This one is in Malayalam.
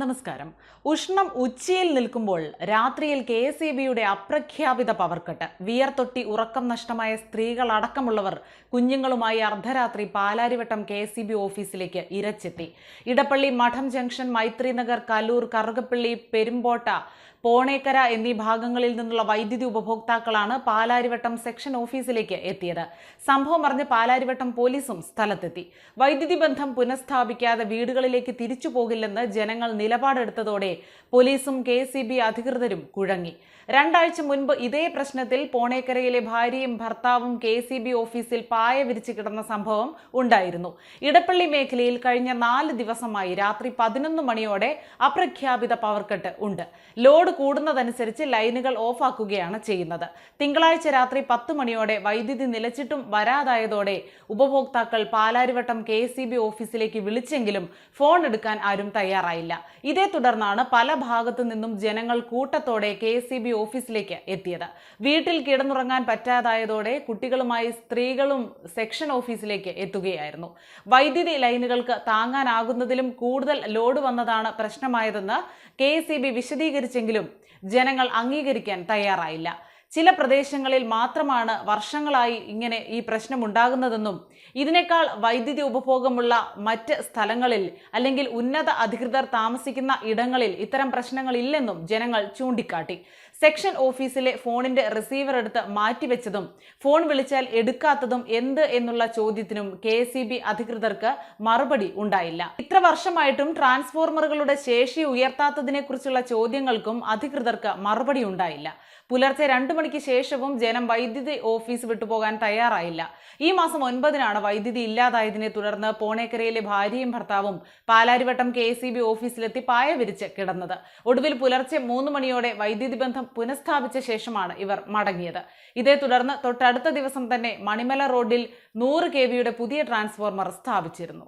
നമസ്കാരം. ഉഷ്ണം ഉച്ചയിൽ നിൽക്കുമ്പോൾ രാത്രിയിൽ കെ എസ് ഇ ബിയുടെ അപ്രഖ്യാപിത പവർക്കട്ട് വിയർത്തൊട്ടി ഉറക്കം നഷ്ടമായ സ്ത്രീകൾ അടക്കമുള്ളവർ കുഞ്ഞുങ്ങളുമായി അർദ്ധരാത്രി Palarivattom K S E B ഓഫീസിലേക്ക് ഇരച്ചെത്തി. ഇടപ്പള്ളി മഠം ജംഗ്ഷൻ മൈത്രിനഗർ കലൂർ കറുകപ്പള്ളി പെരുമ്പോട്ട പോണേക്കര എന്നീ ഭാഗങ്ങളിൽ നിന്നുള്ള വൈദ്യുതി ഉപഭോക്താക്കളാണ് പാലാരിവട്ടം സെക്ഷൻ ഓഫീസിലേക്ക് എത്തിയത്. സംഭവം അറിഞ്ഞ് പാലാരിവട്ടം പോലീസും സ്ഥലത്തെത്തി. വൈദ്യുതി ബന്ധം പുനഃസ്ഥാപിക്കാതെ വീടുകളിലേക്ക് തിരിച്ചു പോകില്ലെന്ന് ജനങ്ങൾ നിലപാടെടുത്തതോടെ പോലീസും കെ അധികൃതരും കുഴങ്ങി. രണ്ടാഴ്ച മുൻപ് ഇതേ പ്രശ്നത്തിൽ പോണേക്കരയിലെ ഭാര്യയും ഭർത്താവും കെ ഓഫീസിൽ പായ വിരിച്ചു കിടന്ന സംഭവം ഉണ്ടായിരുന്നു. ഇടപ്പള്ളി മേഖലയിൽ കഴിഞ്ഞ നാല് ദിവസമായി രാത്രി പതിനൊന്ന് മണിയോടെ അപ്രഖ്യാപിത പവർ കട്ട് ഉണ്ട്. ലോഡ് കൂടുന്നതനുസരിച്ച് ലൈനുകൾ ഓഫാക്കുകയാണ് ചെയ്യുന്നത്. തിങ്കളാഴ്ച രാത്രി പത്ത് മണിയോടെ വൈദ്യുതി നിലച്ചിട്ടും വരാതായതോടെ ഉപഭോക്താക്കൾ പാലാരിവട്ടം കെ ഓഫീസിലേക്ക് വിളിച്ചെങ്കിലും ഫോൺ എടുക്കാൻ ആരും തയ്യാറായില്ല. ഇതേ തുടർന്നാണ് പല ഭാഗത്തു നിന്നും ജനങ്ങൾ കൂട്ടത്തോടെ കെ ഓഫീസിലേക്ക് എത്തിയത്. വീട്ടിൽ കിടന്നുറങ്ങാൻ പറ്റാതായതോടെ കുട്ടികളുമായി സ്ത്രീകളും സെക്ഷൻ ഓഫീസിലേക്ക് എത്തുകയായിരുന്നു. വൈദ്യുതി ലൈനുകൾക്ക് താങ്ങാനാകുന്നതിലും കൂടുതൽ ലോഡ് വന്നതാണ് പ്രശ്നമായതെന്ന് കെ വിശദീകരിച്ചെങ്കിലും ജനങ്ങൾ അംഗീകരിക്കാൻ തയ്യാറായില്ല. ചില പ്രദേശങ്ങളിൽ മാത്രമാണ് വർഷങ്ങളായി ഇങ്ങനെ ഈ പ്രശ്നം ഉണ്ടാകുന്നതെന്നും ഇതിനേക്കാൾ വൈദ്യുതി ഉപഭോഗമുള്ള മറ്റ് സ്ഥലങ്ങളിൽ അല്ലെങ്കിൽ ഉന്നത അധികൃതർ താമസിക്കുന്ന ഇടങ്ങളിൽ ഇത്തരം പ്രശ്നങ്ങളില്ലെന്നും ജനങ്ങൾ ചൂണ്ടിക്കാട്ടി. സെക്ഷൻ ഓഫീസിലെ ഫോണിന്റെ റിസീവർ എടുത്ത് മാറ്റിവെച്ചതും ഫോൺ വിളിച്ചാൽ എടുക്കാത്തതും എന്ത് എന്നുള്ള ചോദ്യത്തിനും കെ അധികൃതർക്ക് മറുപടി ഉണ്ടായില്ല. ഇത്ര വർഷമായിട്ടും ട്രാൻസ്ഫോർമറുകളുടെ ശേഷി ഉയർത്താത്തതിനെക്കുറിച്ചുള്ള ചോദ്യങ്ങൾക്കും അധികൃതർക്ക് മറുപടി ഉണ്ടായില്ല. പുലർച്ചെ രണ്ടു മണിക്ക് ശേഷവും ജനം വൈദ്യുതി ഓഫീസ് വിട്ടുപോകാൻ തയ്യാറായില്ല. ഈ മാസം ഒൻപതിനാണ് വൈദ്യുതി ഇല്ലാതായതിനെ തുടർന്ന് പോണേക്കരയിലെ ഭാര്യയും ഭർത്താവും പാലാരിവട്ടം കെ സി ബി ഓഫീസിലെത്തി പായ വിരിച്ച് കിടന്നത്. ഒടുവിൽ പുലർച്ചെ മൂന്ന് മണിയോടെ വൈദ്യുതി ബന്ധം പുനഃസ്ഥാപിച്ച ശേഷമാണ് ഇവർ മടങ്ങിയത്. ഇതേ തുടർന്ന് തൊട്ടടുത്ത ദിവസം തന്നെ മണിമല റോഡിൽ നൂറ് കെ വിയുടെ പുതിയ ട്രാൻസ്ഫോർമർ സ്ഥാപിച്ചിരുന്നു.